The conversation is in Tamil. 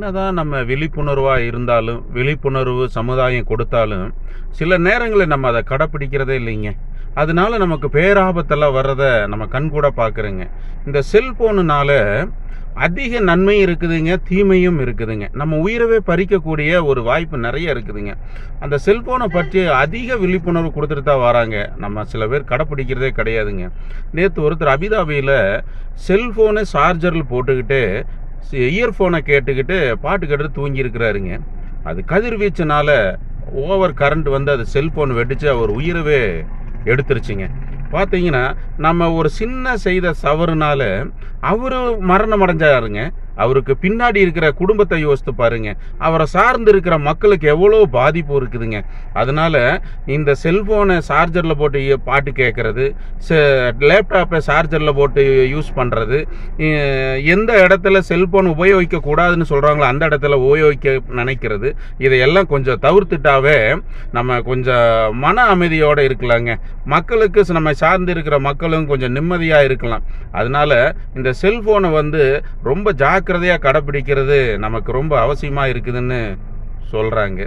என்னதான் நம்ம விழிப்புணர்வாக இருந்தாலும் விழிப்புணர்வு சமுதாயம் கொடுத்தாலும் சில நேரங்களில் நம்ம அதை கடைப்பிடிக்கிறதே இல்லைங்க. அதனால நமக்கு பேராபத்தெல்லாம் வர்றத நம்ம கண்கூட பார்க்குறோங்க. இந்த செல்போனுனால அதிக நன்மையும் இருக்குதுங்க தீமையும் இருக்குதுங்க. நம்ம உயிரவே பறிக்கக்கூடிய ஒரு வாய்ப்பு நிறைய இருக்குதுங்க. அந்த செல்போனை பற்றி அதிக விழிப்புணர்வு கொடுத்துட்டு தான் வராங்க. நம்ம சில பேர் கடைப்பிடிக்கிறதே கிடையாதுங்க. நேற்று ஒருத்தர் அபிதாபியில் செல்ஃபோனை சார்ஜரில் போட்டுக்கிட்டு இயர்ஃபோனை கேட்டுக்கிட்டு பாட்டு கேட்டு தூங்கியிருக்கிறாருங்க. அது கதிர்வீச்சுனால ஓவர் கரண்ட் வந்து அது செல்ஃபோன் வெடிச்சு அவர் உயிரவே எடுத்துருச்சுங்க. பார்த்தீங்கன்னா நம்ம ஒரு சின்ன செய்த சவறுனால அவரு மரணம் அடைஞ்சாருங்க அவருக்கு பின்னாடி இருக்கிற குடும்பத்தை யோசித்து பாருங்க. அவரை சார்ந்து இருக்கிற மக்களுக்கு எவ்வளோ பாதிப்பு இருக்குதுங்க. அதனால இந்த செல்போனை சார்ஜரில் போட்டு பாட்டு கேட்கறது லேப்டாப்பை சார்ஜரில் போட்டு யூஸ் பண்ணுறது எந்த இடத்துல செல்போன் உபயோகிக்க கூடாதுன்னு சொல்கிறாங்களோ அந்த இடத்துல உபயோகிக்க நினைக்கிறது. இதையெல்லாம் கொஞ்சம் தவிர்த்துட்டாவே நம்ம கொஞ்சம் மன அமைதியோடு இருக்கலாங்க. மக்களுக்கு நம்ம சார்ந்து இருக்கிற மக்களும் கொஞ்சம் நிம்மதியாக இருக்கலாம். அதனால இந்த செல்போனை வந்து ரொம்ப ஜாக்கிர ஜாக்கிரதையாக கடைப்பிடிக்கிறது நமக்கு ரொம்ப அவசியமாக இருக்குதுன்னு சொல்கிறாங்க